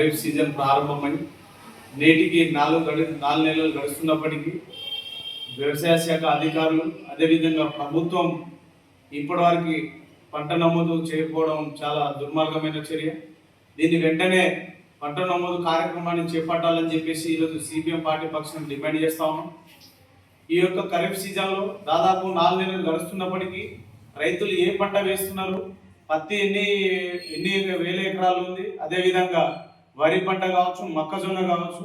Kharif season ప్రారంభమై నేటికి నాలుగు గడి నాలుగు నెలలు గడుస్తున్నప్పటికీ వ్యవసాయ శాఖ అధికారులు అదేవిధంగా ప్రభుత్వం ఇప్పటివరకు పంట నమోదు చేయకపోవడం చాలా దుర్మార్గమైన చర్య. దీన్ని వెంటనే పంట నమోదు కార్యక్రమాన్ని చేపట్టాలని చెప్పేసి ఈరోజు సిపిఎం పార్టీ పక్షం డిమాండ్ చేస్తా ఉన్నాం. ఈ యొక్క ఖరీఫ్ సీజన్లో దాదాపు నాలుగు నెలలు గడుస్తున్నప్పటికీ రైతులు ఏ పంట వేస్తున్నారు? పత్తి ఎన్ని ఎన్ని వేల ఎకరాలు ఉంది? అదేవిధంగా వరి పంట కావచ్చు మొక్కజొన్న కావచ్చు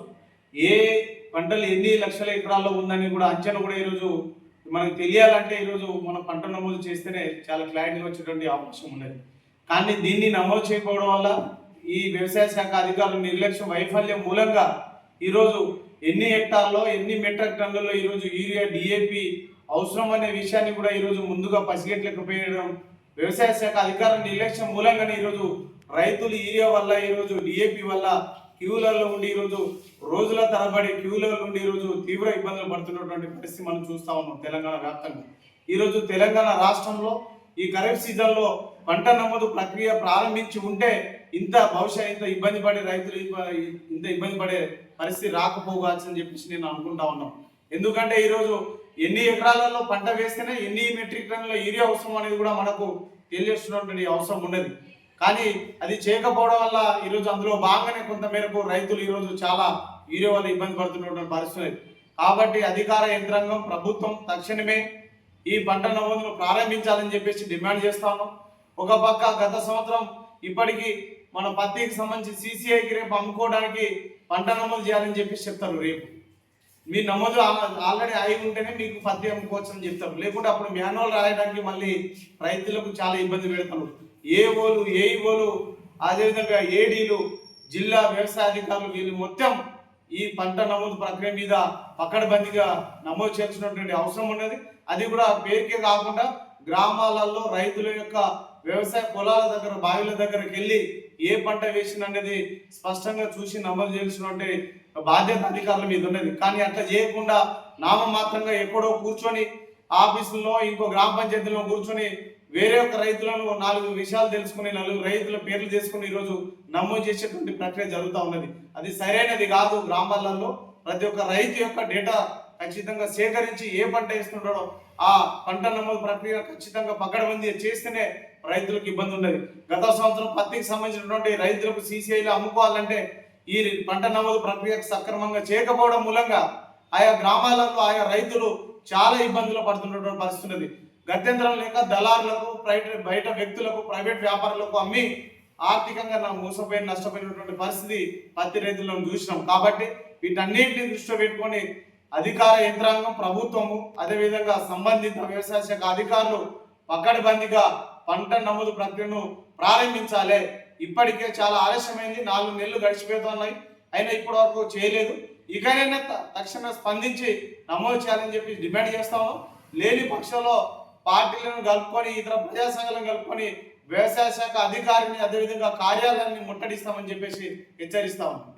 ఏ పంటలు ఎన్ని లక్షల ఎకరాల్లో ఉందని కూడా అంచనా కూడా ఈరోజు మనకు తెలియాలంటే ఈరోజు మనం పంట నమోదు చేస్తేనే చాలా క్లారిటీగా వచ్చేటువంటి అవకాశం ఉన్నది. కానీ దీన్ని నమోదు చేయకపోవడం వల్ల ఈ వ్యవసాయ శాఖ అధికారుల నిర్లక్ష్యం వైఫల్యం మూలంగా ఈరోజు ఎన్ని హెక్టార్లో ఎన్ని మెట్రిక్ టన్నుల్లో ఈరోజు యూరియా డిఏపి అవసరం అనే విషయాన్ని కూడా ఈరోజు ముందుగా పసిగట్టలేకపోయడం వ్యవసాయ శాఖ అధికారుల నిర్లక్ష్యం మూలంగానే ఈరోజు రైతులు యూరియా వల్ల ఈరోజు డిఏపి వల్ల క్యూలర్లో ఉండి ఈరోజు రోజుల తరబడి క్యూలర్లో ఉండి ఈరోజు తీవ్ర ఇబ్బందులు పడుతున్నటువంటి పరిస్థితి మనం చూస్తా ఉన్నాం తెలంగాణ వ్యాప్తంగా. ఈరోజు తెలంగాణ రాష్ట్రంలో ఈ ఖరీఫ్ సీజన్లో పంట నమోదు ప్రక్రియ ప్రారంభించి ఉంటే ఇంత బహుశా ఇంత ఇబ్బంది పడే రైతులు ఇంత ఇబ్బంది పడే పరిస్థితి రాకపోవచ్చు అని చెప్పేసి నేను అనుకుంటా ఉన్నాం. ఎందుకంటే ఈరోజు ఎన్ని ఎకరాలలో పంట వేస్తేనే ఎన్ని మెట్రిక్ టన్నుల యూరియా అవసరం అనేది కూడా మనకు తెలియజేస్తున్నటువంటి అవసరం ఉన్నది. కానీ అది చేయకపోవడం వల్ల ఈరోజు అందులో బాగానే కొంతమేరకు రైతులు ఈరోజు చాలా వీరే వల్ల ఇబ్బంది పడుతున్నటువంటి పరిస్థితి. కాబట్టి అధికార యంత్రాంగం ప్రభుత్వం తక్షణమే ఈ పంట నమోదును ప్రారంభించాలని చెప్పేసి డిమాండ్ చేస్తాము ఒక పక్క గత సంవత్సరం ఇప్పటికీ మన పత్తికి సంబంధించి సీసీఐకి రేపు అమ్ముకోవడానికి పంట నమోదు చేయాలని చెప్పేసి చెప్తారు రేపు. మీ నమోదు ఆల్రెడీ అయి ఉంటేనే మీకు పత్తి అమ్ముకోవచ్చు అని చెప్తారు లేకుంటే అప్పుడు మాన్యువల్ రాయడానికి మళ్ళీ రైతులకు చాలా ఇబ్బంది పెడతారు. ఏఓలు ఏఈఓలు అదేవిధంగా ఏడీలు జిల్లా వ్యవసాయ అధికారులు వీళ్ళు మొత్తం ఈ పంట నమోదు ప్రక్రియ మీద పక్కడబందిగా నమోదు చేసినటువంటి అవసరం ఉన్నది. అది కూడా పేరుకే కాకుండా గ్రామాలలో రైతుల యొక్క వ్యవసాయ పొలాల దగ్గర బావిల దగ్గరకు వెళ్ళి ఏ పంట వేసిందనేది స్పష్టంగా చూసి నమోదు చేసినటువంటి బాధ్యత అధికారుల మీద ఉన్నది. కానీ అట్లా చేయకుండా నామమాత్రంగా ఎక్కడో కూర్చొని ఆఫీసుల్లో ఇంకో గ్రామ పంచాయతీలో కూర్చొని వేరే ఒక రైతులను నాలుగు విషయాలు తెలుసుకుని నలుగురు రైతుల పేర్లు చేసుకుని ఈరోజు నమోదు చేసేటువంటి ప్రక్రియ జరుగుతూ ఉన్నది. అది సరైనది కాదు గ్రామాలలో. ప్రతి ఒక్క రైతు యొక్క డేటా ఖచ్చితంగా సేకరించి ఏ పంట వేస్తుంటాడో ఆ పంట నమోదు ప్రక్రియ ఖచ్చితంగా పకడబందీ చేస్తేనే రైతులకు ఇబ్బంది ఉండదు. గత సంవత్సరం పత్తికి సంబంధించినటువంటి రైతులకు సీసీఐలు అమ్ముకోవాలంటే ఈ పంట నమోదు ప్రక్రియకు సక్రమంగా చేయకపోవడం మూలంగా ఆయా గ్రామాలలో ఆయా రైతులు చాలా ఇబ్బందులు పడుతున్నటువంటి పరిస్థితి ఉన్నది. గత్యంతరం లేక దళారులకు ప్రైవేట్ బయట వ్యక్తులకు ప్రైవేట్ వ్యాపారులకు అమ్మి ఆర్థికంగా నా మోసపోయిన నష్టపోయినటువంటి పరిస్థితి పత్తి రైతులను చూసినాం. కాబట్టి వీటన్నింటిని దృష్టిలో పెట్టుకొని అధికార యంత్రాంగం ప్రభుత్వము అదేవిధంగా సంబంధిత వ్యవసాయ శాఖ అధికారులు పక్కడబందిగా పంట నమోదు ప్రక్రియను ప్రారంభించాలి. ఇప్పటికే చాలా ఆలస్యమైంది. నాలుగు నెలలు గడిచిపోతున్నాయి. అయినా ఇప్పటి వరకు చేయలేదు. ఇకనైనా త- తక్షణమే స్పందించి నమోదు చేయాలని చెప్పి డిమాండ్ చేస్తాము లేని పక్షంలో పార్టీలను కలుపుకొని ఇతర ప్రజా సంఘాలను కలుపుకొని వ్యవసాయ శాఖ అధికారిని అదేవిధంగా కార్యాలయాన్ని ముట్టడిస్తామని చెప్పేసి హెచ్చరిస్తాము